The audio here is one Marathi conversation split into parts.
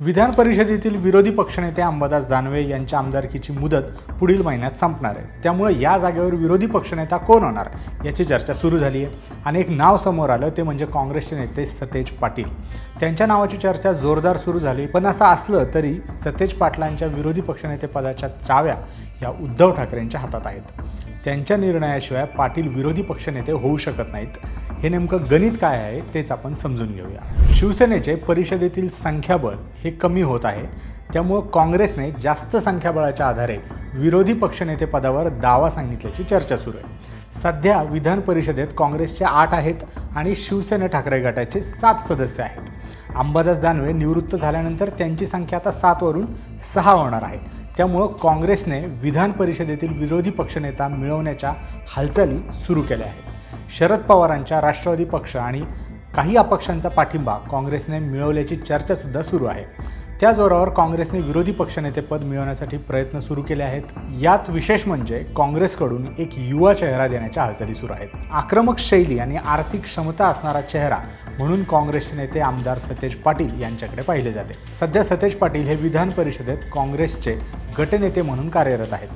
विधान परिषदेतील विरोधी पक्षनेते अंबादास दानवे यांच्या आमदारकीची मुदत पुढील महिन्यात संपणार आहे. त्यामुळे या जागेवर विरोधी पक्षनेता कोण होणार याची चर्चा सुरू झाली आहे. आणि एक नाव समोर आलं ते म्हणजे काँग्रेसचे नेते सतेज पाटील. त्यांच्या नावाची चर्चा जोरदार सुरू झाली पण असं असलं तरी सतेज पाटलांच्या विरोधी पक्षनेतेपदाच्या चाव्या या उद्धव ठाकरेंच्या हातात आहेत. त्यांच्या निर्णयाशिवाय पाटील विरोधी पक्षनेते होऊ शकत नाहीत. हे नेमकं गणित काय आहे तेच आपण समजून घेऊया. शिवसेनेचे परिषदेतील संख्याबळ हे ही कमी होत आहे. त्यामुळं काँग्रेसने जास्त संख्याबळाच्या आधारे विरोधी पक्षनेतेपदावर दावा सांगितल्याची चर्चा सुरू आहे. सध्या विधान परिषदेत काँग्रेसचे आठ आहेत आणि शिवसेना ठाकरे गटाचे सात सदस्य आहेत. अंबादास दानवे निवृत्त झाल्यानंतर त्यांची संख्या आता सातवरून सहा होणार आहे. त्यामुळं काँग्रेसने विधान परिषदेतील विरोधी पक्षनेता मिळवण्याच्या हालचाली सुरू केल्या आहेत. शरद पवारांच्या राष्ट्रवादी पक्ष आणि काही अपक्षांचा पाठिंबा काँग्रेसने मिळवल्याची चर्चासुद्धा सुरू आहे. त्या जोरावर काँग्रेसने विरोधी पक्षनेतेपद मिळवण्यासाठी प्रयत्न सुरू केले आहेत. यात विशेष म्हणजे काँग्रेसकडून एक युवा चेहरा देण्याच्या हालचाली सुरू आहेत. आक्रमक शैली आणि आर्थिक क्षमता असणारा चेहरा म्हणून काँग्रेसचे नेते आमदार सतेज पाटील यांच्याकडे पाहिले जाते. सध्या सतेज पाटील हे विधान परिषदेत काँग्रेसचे गटनेते म्हणून कार्यरत आहेत.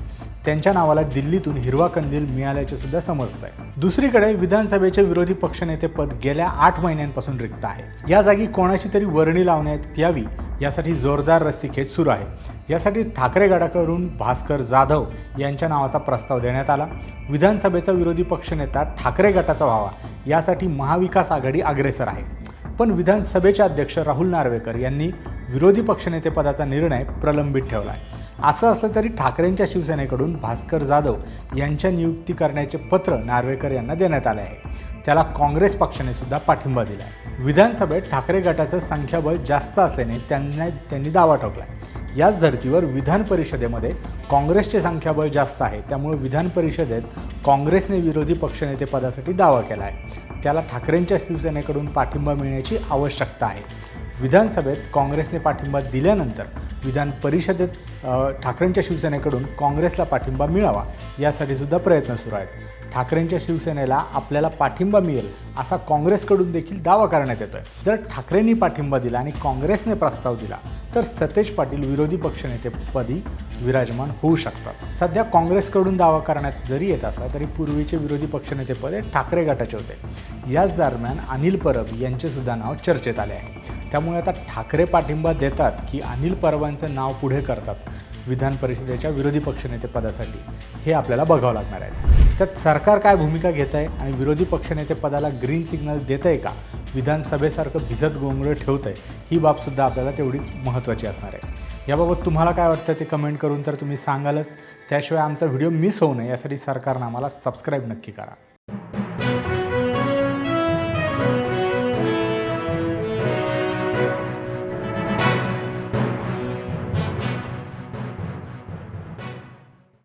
त्यांच्या नावाला दिल्लीतून हिरवा कंदील मिळाल्याचे सुद्धा समजत आहे दुसरीकडे विधानसभेचे विरोधी पक्षनेतेपद गेल्या आठ महिन्यांपासून रिक्त आहे. या जागी कोणाची तरी वर्णी लावण्यात यावी यासाठी जोरदार रस्सीखेच सुरू आहे. यासाठी ठाकरे गटाकडून भास्कर जाधव यांच्या नावाचा प्रस्ताव देण्यात आला. विधानसभेचा विरोधी पक्षनेता ठाकरे गटाचा व्हावा यासाठी महाविकास आघाडी अग्रेसर आहे. पण विधानसभेचे अध्यक्ष राहुल नार्वेकर यांनी विरोधी पक्षनेतेपदाचा निर्णय प्रलंबित ठेवला आहे असं असलं तरी ठाकरेंच्या शिवसेनेकडून भास्कर जाधव यांच्या नियुक्ती करण्याचे पत्र नार्वेकर यांना देण्यात आले आहे. त्याला काँग्रेस पक्षाने सुद्धा पाठिंबा दिला आहे विधानसभेत ठाकरे गटाचं संख्याबळ जास्त असल्याने त्यांना त्यांनी दावा ठोकला याच धर्तीवर विधान परिषदेमध्ये काँग्रेसचे संख्याबळ जास्त आहे. त्यामुळे विधान परिषदेत काँग्रेसने विरोधी पक्षनेतेपदासाठी दावा केला आहे त्याला ठाकरेंच्या शिवसेनेकडून पाठिंबा मिळण्याची आवश्यकता आहे. विधानसभेत काँग्रेसने पाठिंबा दिल्यानंतर विधान परिषदेत ठाकरेंच्या शिवसेनेकडून काँग्रेसला पाठिंबा मिळावा यासाठी सुद्धा प्रयत्न सुरू आहेत. ठाकरेंच्या शिवसेनेला आपल्याला पाठिंबा मिळेल असा काँग्रेसकडून देखील दावा करण्यात येतोय. जर ठाकरेंनी पाठिंबा दिला आणि काँग्रेसने प्रस्ताव दिला तर सतेज पाटील विरोधी पक्षनेतेपदी विराजमान होऊ शकतात. सध्या काँग्रेसकडून दावा करण्यात जरी येत असला तरी पूर्वीचे विरोधी पक्षनेतेपद हे ठाकरे गटाचे होते. याच दरम्यान अनिल परब यांचे सुद्धा नाव चर्चेत आले आहे. त्यामुळे आता ठाकरे पाठिंबा देतात की अनिल परवांचं नाव पुढे करतात विधान परिषदेच्या विरोधी पक्षनेतेपदासाठी हे आपल्याला बघावं लागणार आहे. त्यात सरकार काय भूमिका घेत आहे आणि विरोधी पक्षनेतेपदाला ग्रीन सिग्नल देत आहे का? विधानसभेसारखं भिजत गोंगळ ठेवत आहे ही बाबसुद्धा आपल्याला तेवढीच महत्त्वाची असणार आहे. याबाबत तुम्हाला काय वाटतं ते कमेंट करून तर तुम्ही सांगालच. त्याशिवाय आमचा व्हिडिओ मिस होऊ नये. यासाठी सरकारनं आम्हाला सबस्क्राईब नक्की करा.